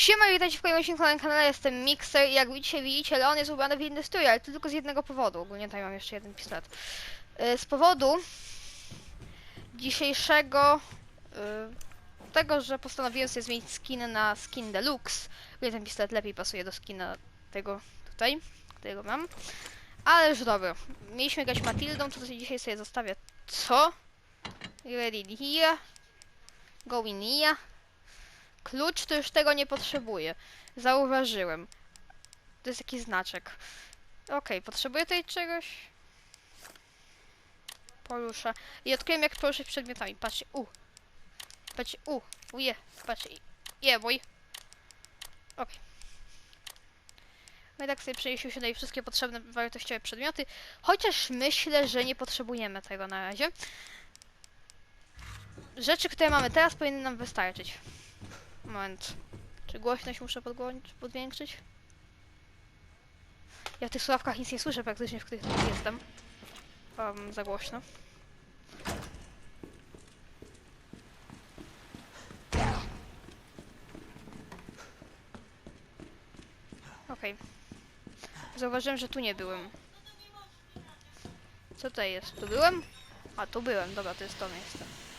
Siema, witajcie w kolejnym odcinku na kanale, jestem Mixer i jak dzisiaj widzicie, Leon jest ubrany w inny strój, ale to tylko z jednego powodu. Ogólnie tutaj mam jeszcze jeden pistolet. Y, Z powodu dzisiejszego y, tego, że postanowiłem sobie zmienić skin na skin deluxe. Gdzie ten pistolet lepiej pasuje do skina tego tutaj, którego mam. Ale już dobra. Mieliśmy grać Matildą, to dzisiaj sobie zostawię. Co? Ready here. Going here. Klucz to już tego nie potrzebuję. Zauważyłem. To jest jakiś znaczek. Okej, potrzebuję tutaj czegoś. Poruszę. I odkryłem jak poruszać przedmiotami. Patrzcie, u. Patrzcie, u. Uje. Patrzcie. Je, mój. Okej. No i tak sobie przeniesiemy się tutaj wszystkie potrzebne wartościowe przedmioty. Chociaż myślę, że nie potrzebujemy tego na razie. Rzeczy, które mamy teraz powinny nam wystarczyć. Moment. Czy głośność muszę podwiększyć? Ja w tych słuchawkach nic nie słyszę praktycznie, w których jestem. Um, za głośno. Okej. Zauważyłem, że tu nie byłem. Co to jest? Tu byłem? A, tu byłem. Dobra, to jest to miejsce.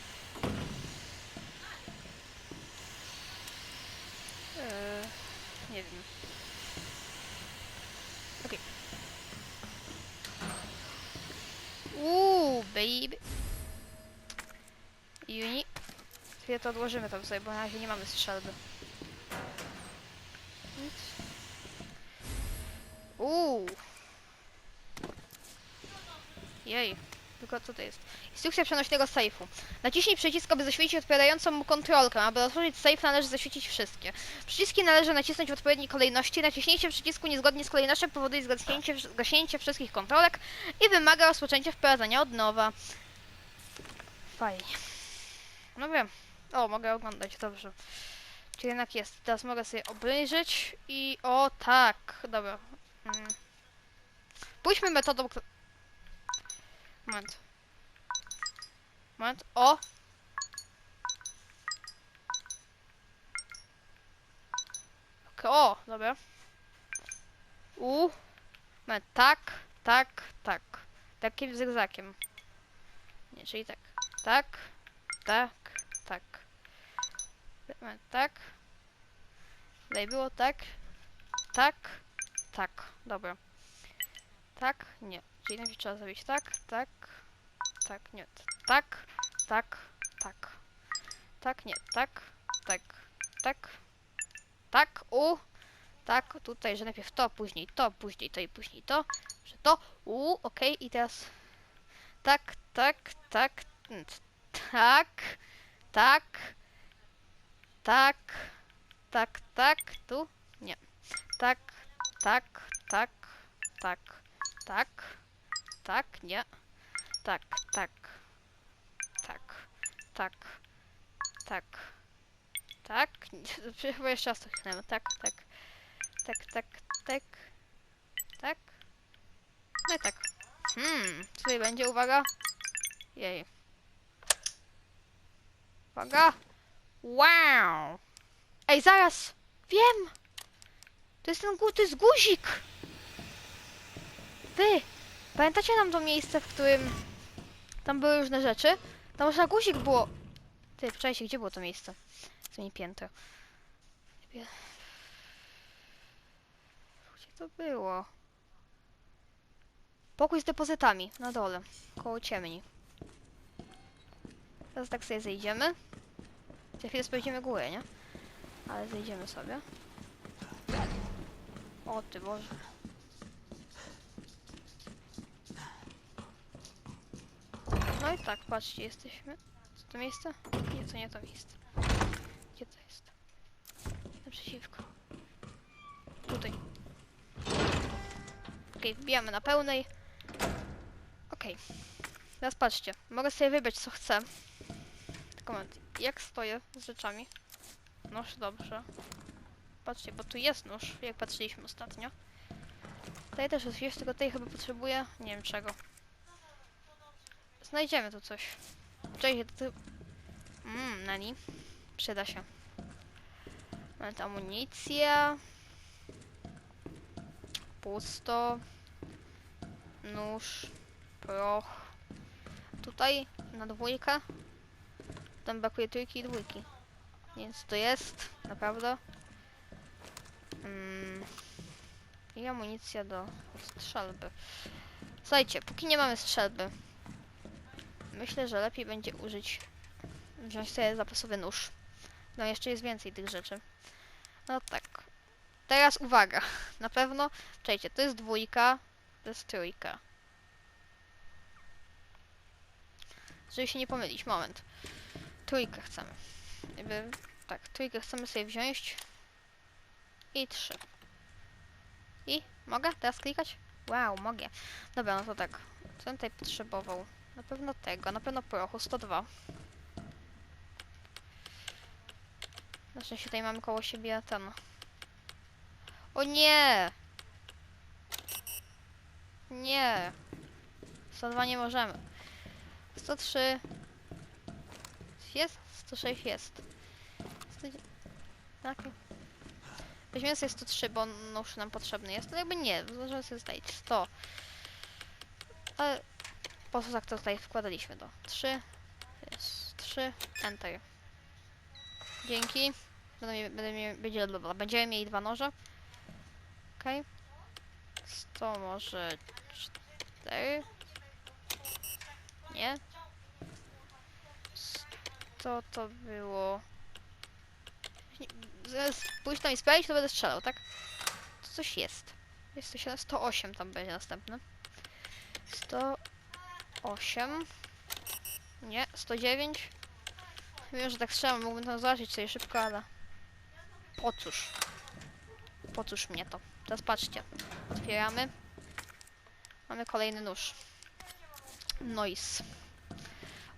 Eee, nie wiem. Okej. Uuu, baby. Juni. Chwilę to odłożymy tam sobie, bo na razie nie mamy strzelby. Uuu. Jej. Tylko co to jest? Instrukcja przenośnego sejfu. Naciśnij przycisk, aby zaświecić odpowiadającą mu kontrolkę. Aby otworzyć sejf należy zaświecić wszystkie. Przyciski należy nacisnąć w odpowiedniej kolejności. Naciśnięcie przycisku niezgodnie z kolejnością powoduje zgaśnięcie, wszystkich kontrolek i wymaga rozpoczęcia wprowadzania od nowa. Fajnie. No wiem. O, mogę oglądać, dobrze. Czyli jednak jest. Teraz mogę sobie obejrzeć i... O, tak. Dobra. Mm. Pójdźmy metodą... Moment. Moment. O! Ok, O, dobra. U. Moment. Tak, tak, tak. Takim zygzakiem. Nie, czyli tak. Tak, tak, tak. Moment, tak. Tutaj było tak. Tak, tak. Dobra. Tak, nie. Czyli najpierw trzeba zrobić tak, tak, tak, nie. Tak, tak, tak. Tak, nie. Tak, tak, tak. Tak, u. Tak, tutaj, że najpierw to, później to, później to i później to. Że to, u, okej, i teraz tak, tak, tak, mm, tak, tak, tak, tak, tak, tu, nie. Tak, tak, tak, tak, tak, tak, nie. Tak, tak, tak, tak, tak, tak. Chyba jeszcze raz to chwilę. Tak, tak, tak, tak, tak, tak. No i tak. Hmm, tutaj będzie? Uwaga. Jej. Uwaga. Wow. Ej, zaraz. Wiem. To jest ten to jest guzik. Wy. Pamiętacie nam to miejsce, w którym tam były różne rzeczy? Tam można guzik było. Ty, wczoraj gdzie było to miejsce? Mi piętro. Gdzie to było? Pokój z depozytami, na dole, koło ciemni. Teraz tak sobie zejdziemy. Za chwilę spojrzymy górę, nie? Ale zejdziemy sobie. O ty Boże. I tak, patrzcie, jesteśmy. Co to miejsce? Nie, to nie to miejsce. Gdzie to jest? Naprzeciwko. Tutaj. Okej, wbijamy na pełnej. Okej. Teraz patrzcie. Mogę sobie wybrać co chcę. Tylko moment. Jak stoję z rzeczami? Nóż, dobrze. Patrzcie, bo tu jest nóż, jak patrzyliśmy ostatnio. Tutaj też jest, tylko tutaj chyba potrzebuję, nie wiem czego. Znajdziemy tu coś. Cześć, to... Mmm, nani. Przyda się. Mamy tu amunicję. Pusto. Nóż. Proch. Tutaj na dwójkę. Tam brakuje trójki i dwójki. Więc to jest, naprawdę. Mm. I amunicja do strzelby. Słuchajcie, póki nie mamy strzelby, myślę, że lepiej będzie użyć, wziąć sobie zapasowy nóż. No jeszcze jest więcej tych rzeczy. No tak. Teraz uwaga. Na pewno, czekajcie, to jest dwójka, to jest trójka. Żeby się nie pomylić, moment. Trójkę chcemy. Jakby, tak, trójkę chcemy sobie wziąć. I trzy. I mogę teraz klikać? Wow, mogę. Dobra, no to tak. Co bym tutaj potrzebował? Na pewno tego, na pewno prochu 102. Na szczęście tutaj mamy koło siebie ten. O nie! Nie! 102 nie możemy. 103 jest? 106 jest. 109 Tak. Weźmiemy sobie 103, bo nóż nam potrzebny jest. No jakby nie, możemy sobie zostawić 100. Ale po co tak to tutaj wkładaliśmy do 3, jest 3, enter. Dzięki. Będę, będę, mi, będzie, dobra, będziemy mieli dwa noże. Okej. Okay. To może 4. Nie. To to było... Pójść tam i spalić, to będę strzelał, tak? To coś jest. Jest to 108 tam będzie następne. 100... 8. Nie, 109. Wiem, że tak trzeba, mógłbym tam zobaczyć sobie szybko, ale... Po cóż. Po cóż mnie to. Teraz patrzcie. Otwieramy. Mamy kolejny nóż. Noise.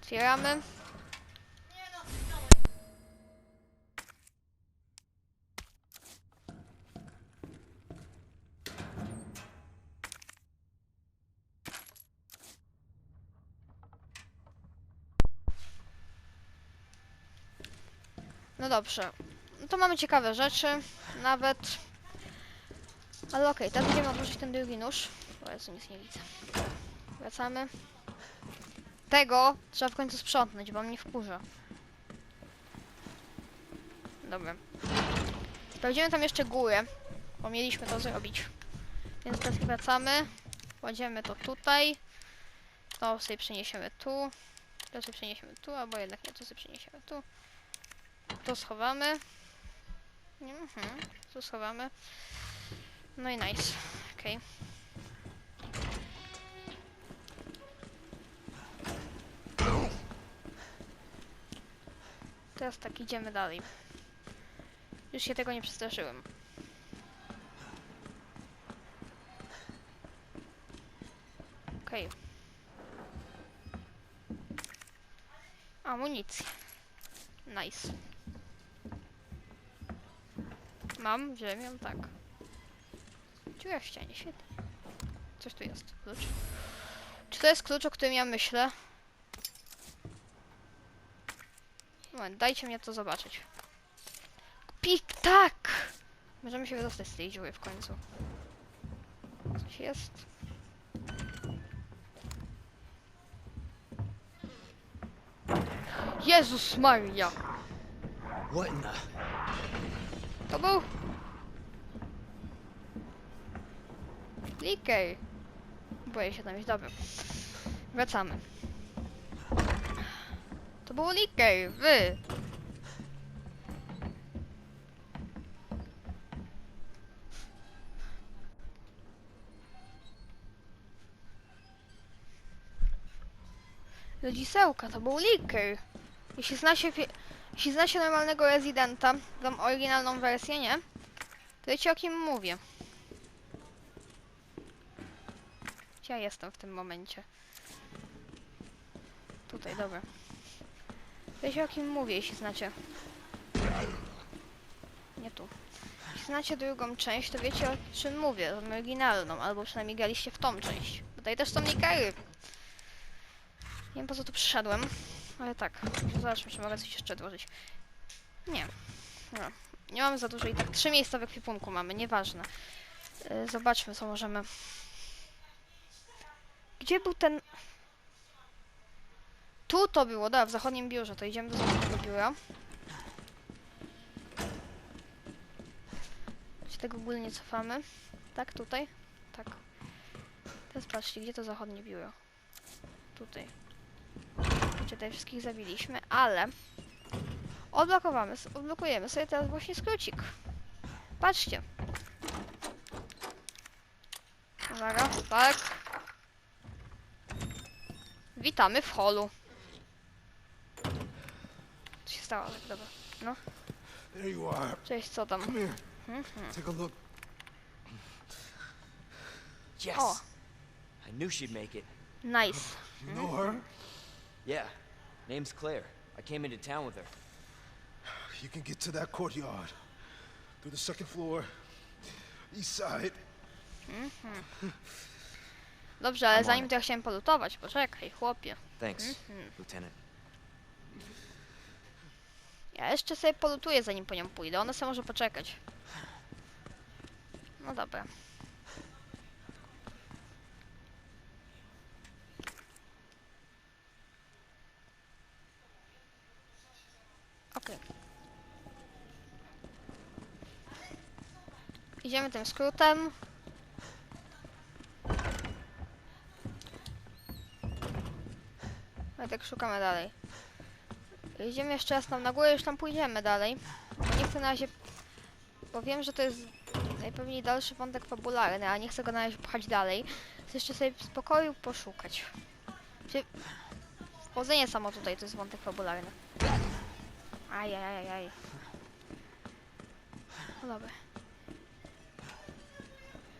Otwieramy. Dobrze. No to mamy ciekawe rzeczy. Nawet. Ale okej, teraz będziemy odłożyć ten drugi nóż. O Jezu, nic nie widzę. Wracamy. Tego trzeba w końcu sprzątnąć, bo mnie wkurza. Dobra. Sprawdzimy tam jeszcze górę, bo mieliśmy to zrobić. Więc teraz wracamy. Kładziemy to tutaj. To sobie przeniesiemy tu. To sobie przeniesiemy tu, albo jednak nie, to sobie przeniesiemy tu. To schowamy. Mhm, tu schowamy. No i nice. Okej. Teraz tak, idziemy dalej. Już się tego nie przestraszyłem. Okej. Amunicja. Nice. Mam, ją, tak. Dziura w ścianie, świetnie. Coś tu jest, klucz. Czy to jest klucz, o którym ja myślę? Moment, dajcie mnie to zobaczyć. Pik, tak! Możemy się wydostać z tej dziury w końcu. Coś jest. Jezus Maria! What in the? To był... Liker. Boję się tam iść, dobra. Wracamy. To był Liker, wy! Ludzisełka, to był Liker. Jeśli zna się, jeśli zna się normalnego Residenta, tą oryginalną wersję, nie? To wiecie o kim mówię. Gdzie ja jestem w tym momencie? Tutaj, dobra. Wiecie o kim mówię, jeśli znacie. Nie tu. Jeśli znacie drugą część, to wiecie o czym mówię, tą oryginalną, albo przynajmniej graliście w tą część. Tutaj też są nikery. Nie wiem po co tu przyszedłem, ale tak. Zobaczmy, czy mogę coś jeszcze odłożyć. Nie. Dobra. nie mamy za dużo i tak trzy miejsca w ekwipunku mamy, nieważne. Y, Zobaczmy, co możemy. Gdzie był ten... Tu to było, da, w zachodnim biurze, to idziemy do zachodniego biura. Się tego ogólnie cofamy. Tak, tutaj? Tak. Teraz patrzcie, gdzie to zachodnie biuro? Tutaj. Tutaj wszystkich zabiliśmy, ale odblokowamy, odblokujemy sobie teraz właśnie skrócik. Patrzcie. Uwaga, tak. Witamy w holu. Co się stało? Tak, dobra. No, cześć, co tam? Mhm. Yes. I knew she'd make it. Nice. You know her? Yeah. Name's Claire. I came into town with her. You can get to that courtyard. Through the second floor. East side. Dobrze, ale zanim to ja chciałem polutować, poczekaj, chłopie. Thanks, Mhm. Lieutenant. Ja jeszcze sobie polutuję, zanim po nią pójdę. Ona sobie może poczekać. No dobra. Okej. Idziemy tym skrótem. A tak szukamy dalej. Idziemy jeszcze raz tam na górę, już tam pójdziemy dalej. Nie chcę na razie... Bo wiem, że to jest najpewniej dalszy wątek fabularny, a nie chcę go na razie pchać dalej. Chcę jeszcze sobie w spokoju poszukać. Wchodzenie samo tutaj to jest wątek fabularny. Ajajajaj. No dobra.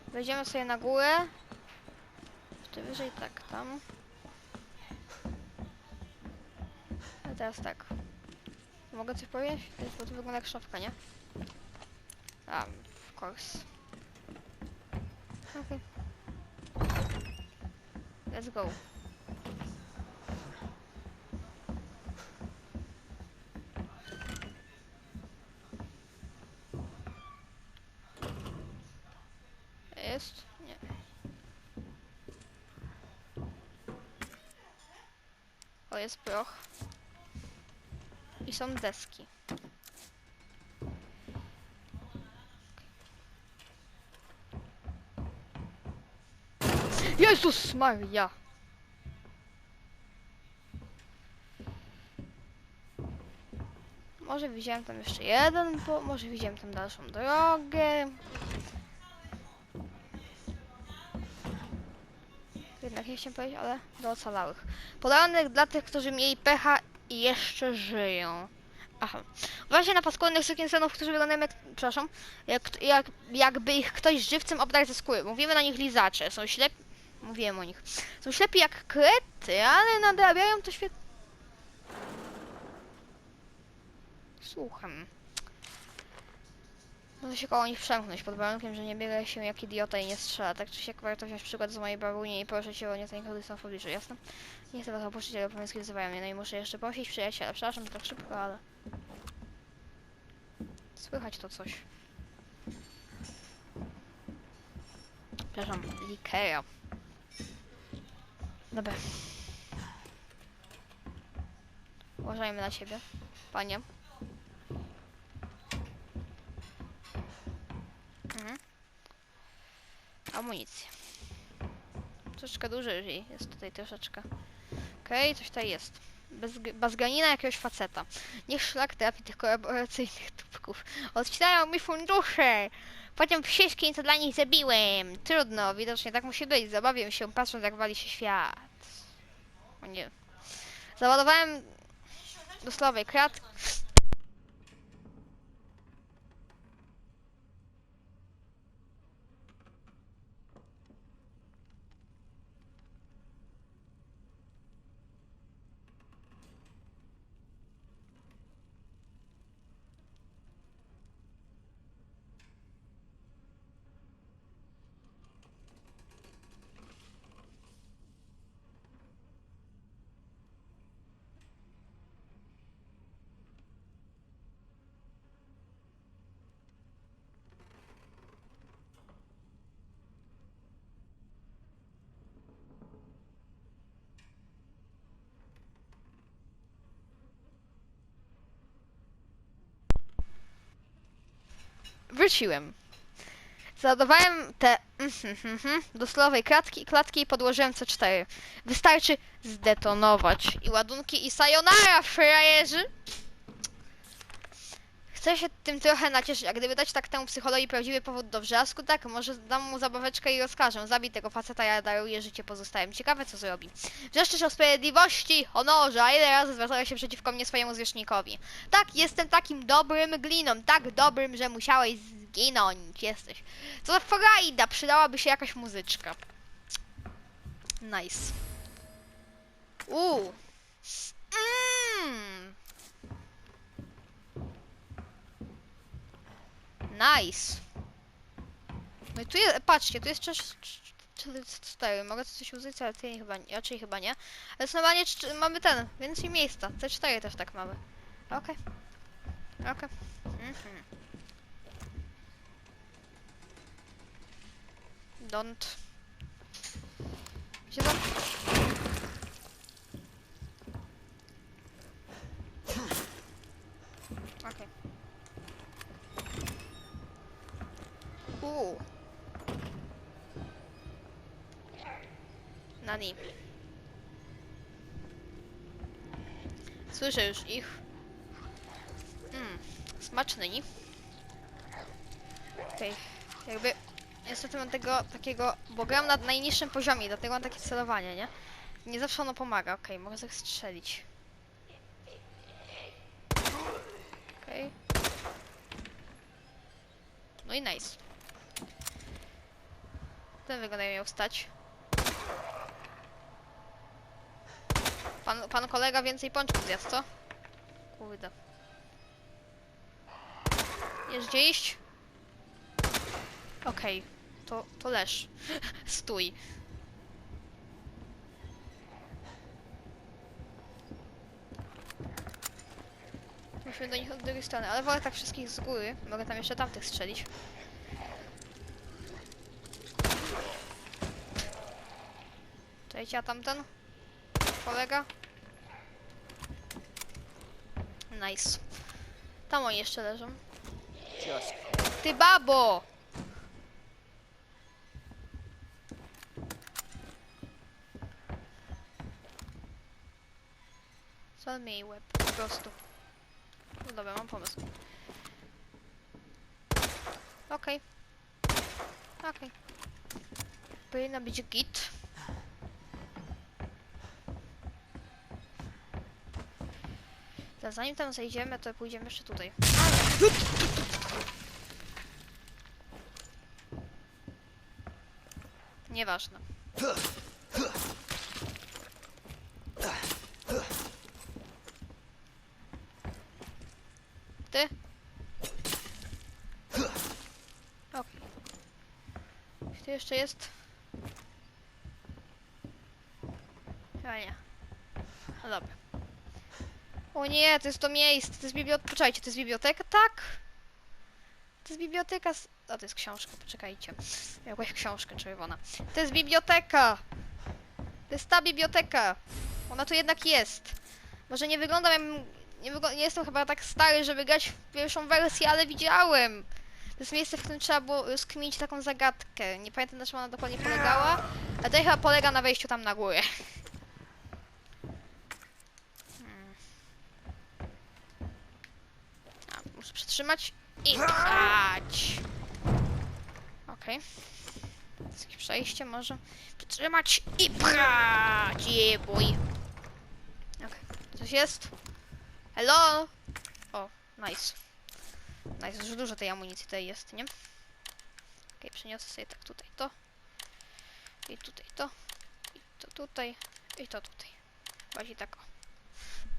Wejdziemy sobie na górę. Jeszcze wyżej, tak, tam. A teraz tak. Mogę coś powiedzieć? Bo to wygląda jak szafka, nie? A, of course. Okay. Let's go. Jest? Nie. O, jest proch. I są deski. Jezus Maria! Może widziałem tam jeszcze jeden, bo może widziałem tam dalszą drogę. Jednak nie chciałem powiedzieć, ale do ocalałych. Podanek dla tych, którzy mieli pecha i jeszcze żyją. Aha. Właśnie na paskudnych sukiensenów, którzy wyglądają jak, przepraszam, jak, jak, jakby ich ktoś żywcem obdarł ze skóry. Mówimy na nich lizacze. Są ślepi, mówiłem o nich. Są ślepi jak krety, ale nadrabiają to świetnie. Słucham. Muszę się koło nich przemknąć pod warunkiem, że nie biega się jak idiota i nie strzela. Tak czy siak warto wziąć przykład z mojej babunie i proszę cię o nie gdy są w pobliżu, jasne? Nie chcę was opuścić, ale pomysły wzywają mnie, no i muszę jeszcze prosić przyjaciela. Przepraszam, tak szybko, ale... Słychać to coś. Przepraszam, Likera. Dobra. Uważajmy na siebie, panie. Mhm. Amunicja. Troszeczkę dłużej jest tutaj troszeczkę. Okej, coś tutaj jest. Bez, bazganina jakiegoś faceta. Niech szlak trafi tych kolaboracyjnych tubków. Odcinają mi fundusze! Potem wszystkim, co dla nich zabiłem. Trudno, widocznie tak musi być. Zabawię się, patrząc jak wali się świat. O nie. Załadowałem do slowej krat. Wróciłem. Załadowałem te do stalowej klatki, klatki i podłożyłem C4. Wystarczy zdetonować. I ładunki i sayonara, frajerzy! Chcę się tym trochę nacieszyć, a gdyby dać tak temu psychologii prawdziwy powód do wrzasku, tak, może dam mu zabaweczkę i rozkażę. Zabij tego faceta, ja daruję życie pozostałym. Ciekawe, co zrobi. Wrzeszczysz o sprawiedliwości, honorze, a ile razy zwracałeś się przeciwko mnie swojemu zwierzchnikowi? Tak, jestem takim dobrym gliną, tak dobrym, że musiałeś zginąć. Jesteś. Co za frajda, przydałaby się jakaś muzyczka. Nice. Uuu. Mmm. Nice. No i tu jest, patrzcie, tu jest cześć, cztery. Mogę tu coś użyć, ale ty chyba, raczej chyba nie. Ale jest normalnie mamy ten, więcej miejsca. C4 też tak mamy. Okej. Okej. Mhm. Don't. Gdzie to? Okej. Uuu. Nani. Słyszę już ich. Mmm, smaczny? Okej, jakby niestety mam tego takiego, bo gram na najniższym poziomie, dlatego mam takie celowanie, nie? Nie zawsze ono pomaga, okej, mogę tak strzelić. Okej. No i nice. Ten wygląda miał wstać. Pan, pan kolega więcej pączków zjadł, co? Kurde. Jest gdzie iść? Okej, to, to leż. Stój. Musimy do nich od drugiej strony, ale wolę tak wszystkich z góry. Mogę tam jeszcze tamtych strzelić. Cześć, a tamten? Kolega? Nice. Tam oni jeszcze leżą. Ty babo! Zal jej łeb, po prostu. No dobra, mam pomysł. Okej. Okej. Powinna być git. To Zanim tam zejdziemy, to pójdziemy jeszcze tutaj. Nieważne. Ty? Okej. Czy tu jeszcze jest? Chyba nie. No dobra. O nie, to jest to miejsce, to jest biblioteka. Poczekajcie, to jest biblioteka? Tak! To jest biblioteka. s- A to jest książka, poczekajcie. Jakaś książka czerwona. To jest biblioteka! To jest ta biblioteka! Ona tu jednak jest. Może nie wyglądam, jakbym- nie, nie jestem chyba tak stary, żeby grać w pierwszą wersję, ale widziałem! To jest miejsce, w którym trzeba było rozkminić taką zagadkę. Nie pamiętam na czym ona dokładnie polegała, ale to chyba polega na wejściu tam na górę. Hmm. Przytrzymać i pchać. Okej. Jest jakieś przejście może? Przytrzymać i pchać! Jeboj. Okej. Coś jest? Hello? O, nice. Nice, że dużo tej amunicji tutaj jest, nie? Okej, przeniosę sobie tak tutaj to. I tutaj to. I to tutaj. I to tutaj. Właśnie tak o.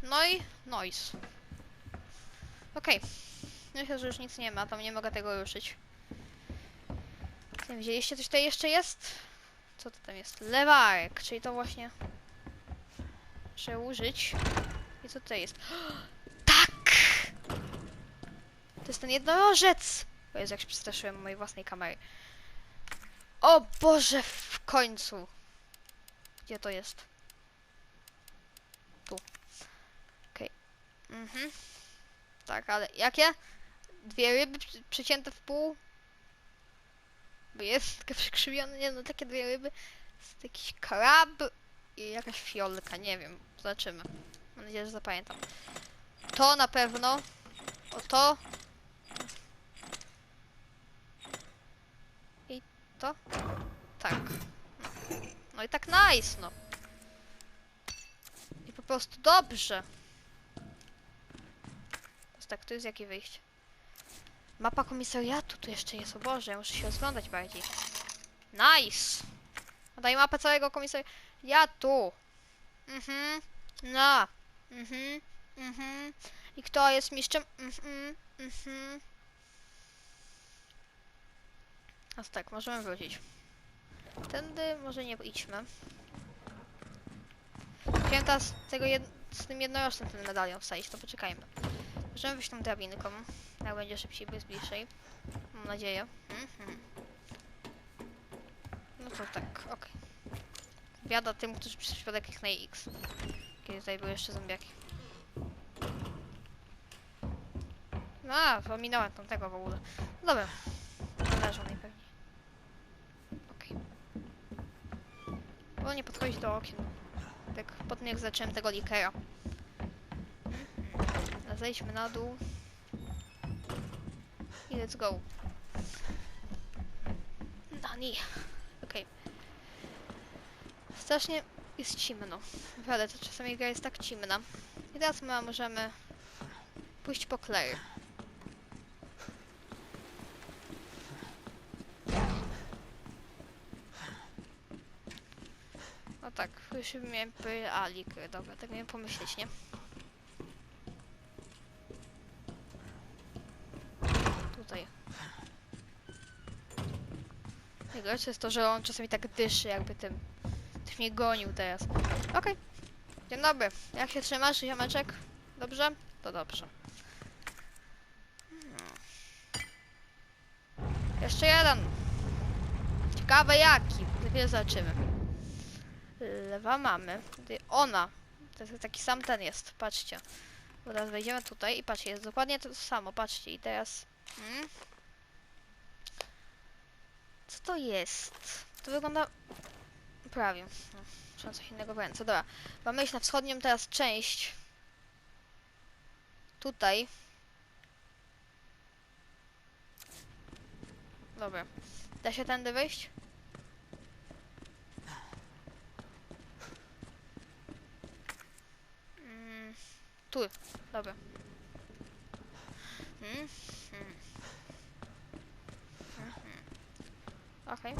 No i noise. Okej. Myślę, że już nic nie ma, tam nie mogę tego ruszyć. Nie coś tutaj jeszcze jest? Co to tam jest? Lewarek, czyli to właśnie trzeba użyć. I co tutaj jest? Tak! To jest ten jednorożec! O Jezu, jak się przestraszyłem mojej własnej kamery. O Boże, w końcu! Gdzie to jest? Tu. Okej. Mhm. Tak, ale jakie? Dwie ryby przecięte w pół. Bo jest taka przekrzywiona, nie no, takie dwie ryby. Jest jakiś krab i jakaś fiolka, nie wiem. Zobaczymy. Mam nadzieję, że zapamiętam. To na pewno. O to. I to. Tak. No i tak nice, no. I po prostu dobrze. Tak, tu jest jakie wyjście? Mapa komisariatu tu jeszcze jest, o Boże, muszę się rozglądać bardziej. Nice! Daj mapę całego komisariatu. Mhm. No. Mhm. Mhm. I kto jest mistrzem? Mhm. Mhm. A tak, możemy wrócić. Tędy może nie idźmy. Chciałem teraz tego jed... z tym jednorożcem ten medalion wsadzić, to poczekajmy. Możemy wyjść tą drabinką. Jak będzie szybciej, bo jest bliżej. Mam nadzieję. Mhm. No to tak, okej. Biada tym, którzy przez przypadek kliknęli X. Kiedy tutaj były jeszcze zombiaki. No, a, pominąłem tamtego w ogóle. Dobra. Leżą najpewniej. Okej. Wolę nie podchodzić do okien. Tak po tym jak zacząłem tego likera. Zejdźmy na dół. I let's go. Nani. Okej. Strasznie jest ciemno. Naprawdę, to czasami gra jest tak ciemna. I teraz my możemy pójść po Claire. No tak, już miałem powiedzieć, a dobra, tak miałem pomyśleć, nie? Tutaj. Najgorsze jest to, że on czasami tak dyszy, jakby tym. Ktoś mnie gonił teraz. Okej. Dzień dobry. Jak się trzymasz, ziomeczek? Dobrze? To dobrze. Hmm. Jeszcze jeden. Ciekawe jaki. Dopiero zobaczymy. Lewa mamy. Ona. To jest taki sam ten jest. Patrzcie. Bo teraz wejdziemy tutaj i patrzcie, jest dokładnie to samo. Patrzcie i teraz... Hmm? Co to jest? To wygląda... Prawie. No, Trzeba coś innego w ręce. Dobra. Mamy iść na wschodnią teraz część. Tutaj. Dobra. Da się tędy wejść? Mm, tu. Dobra. Mm, mm. Mhm. Okej.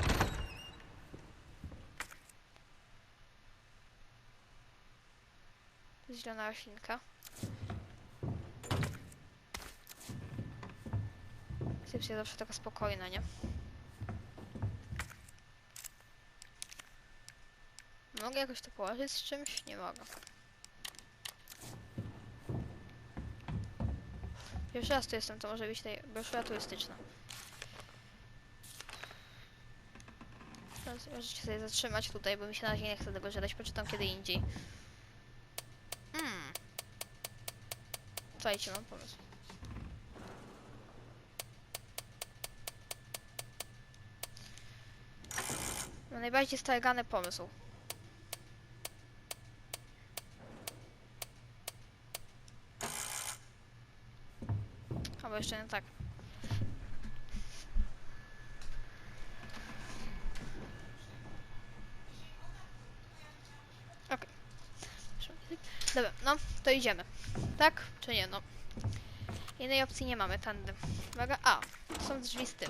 Zielona roślinka. Recepcja zawsze taka spokojna, nie? Mogę jakoś to położyć z czymś? Nie mogę. Pierwszy raz tu jestem, to może być tutaj broszura turystyczna. Teraz możecie sobie zatrzymać tutaj, bo mi się na razie nie chce tego czytać, poczytam kiedy indziej. Hmm. Słuchajcie, mam pomysł. Mam najbardziej stargany pomysł. Albo jeszcze nie tak. Okej. Dobra, no, to idziemy. Tak? Czy nie? No. Innej opcji nie mamy, tędy. Uwaga, a, tu są drzwi z tym.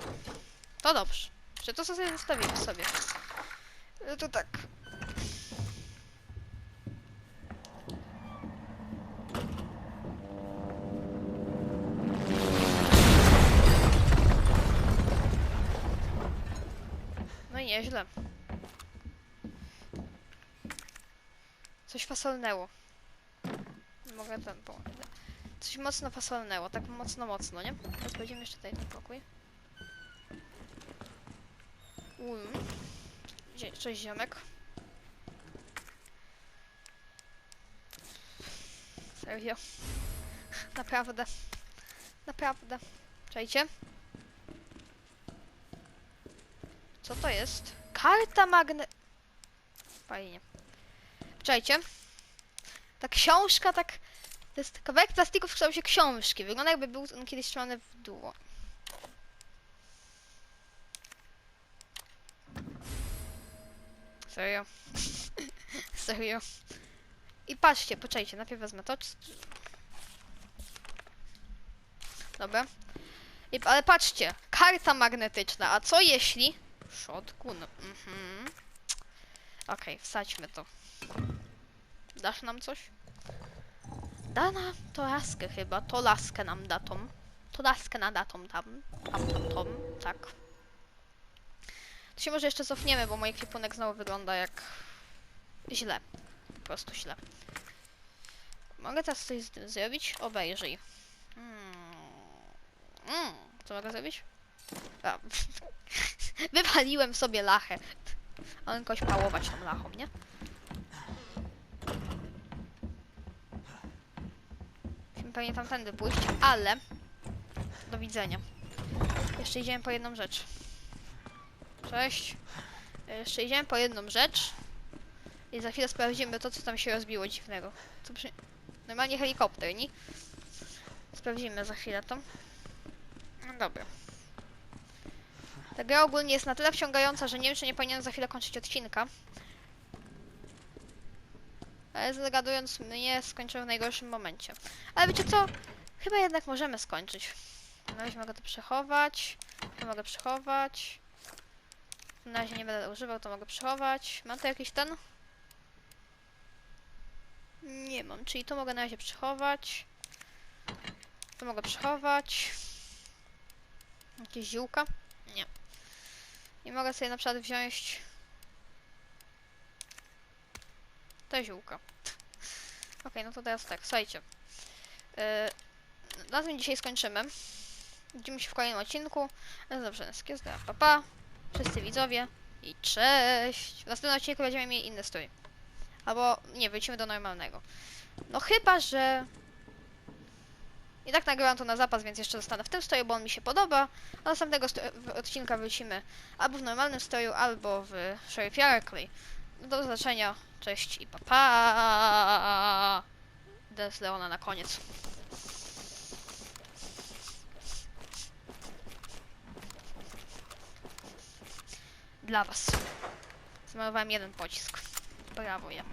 To dobrze. Czy to sobie zostawimy sobie? No to tak. No nieźle. Coś fasolnęło. Mogę ten po... Coś mocno fasolnęło, tak mocno, mocno, nie? Teraz jeszcze tutaj ten pokój. Dzie- Cześć ziomek. Serio. Naprawdę. Naprawdę. Czekajcie. Co to jest? Karta magne... Fajnie. Czekajcie. Ta książka tak... To jest kawałek plastiku w kształcie książki. Wygląda jakby był on kiedyś trzymany w dłoń. Serio. Serio. I patrzcie, poczekajcie, najpierw wezmę to. Dobra. I, ale patrzcie, karta magnetyczna, a co jeśli... Shotgun, mhm. Okej, wsadźmy to. Dasz nam coś? Da to laskę chyba, to laskę nam da tą. To laskę na datą tam, tam, tam, tom, tak. To się może jeszcze cofniemy, bo mój ekwipunek znowu wygląda jak... źle. Po prostu źle. Mogę teraz coś zrobić? Obejrzyj. Hmm. Mm, co mogę zrobić? A, Wypaliłem sobie lachę. On jakoś pałować tą lachą, nie? Pewnie tamtędy pójść, ale... Do widzenia. Jeszcze idziemy po jedną rzecz. Cześć. Jeszcze idziemy po jedną rzecz. I za chwilę sprawdzimy to, co tam się rozbiło dziwnego. Co przy... Normalnie helikopter, nie? Sprawdzimy za chwilę to. No dobra. Ta gra ogólnie jest na tyle wciągająca, że nie wiem, czy nie powinienem za chwilę kończyć odcinka. Ale zagadując mnie, skończyłem w najgorszym momencie. Ale wiecie co? Chyba jednak możemy skończyć. Na razie mogę to przechować. To mogę przechować. Na razie nie będę używał, to mogę przechować. Mam tu jakiś ten? Nie mam, czyli to mogę na razie przechować. To mogę przechować. Jakieś ziółka? Nie. I mogę sobie na przykład wziąć te ziółka. Okej, no to teraz tak, słuchajcie. Yy, na tym dzisiaj skończymy. Widzimy się w kolejnym odcinku. Dobrze, na pa pa. Wszyscy widzowie. I cześć! W następnym odcinku będziemy mieli inny strój. Albo nie, wrócimy do normalnego. No chyba, że... I tak nagrywam to na zapas, więc jeszcze zostanę w tym stroju, bo on mi się podoba. A następnego odcinka wrócimy albo w normalnym stroju, albo w Sheriff Yarkley. Do zobaczenia, cześć i pa pa! Des Leona na koniec. Dla was. Zmarnowałem jeden pocisk. Brawo ja.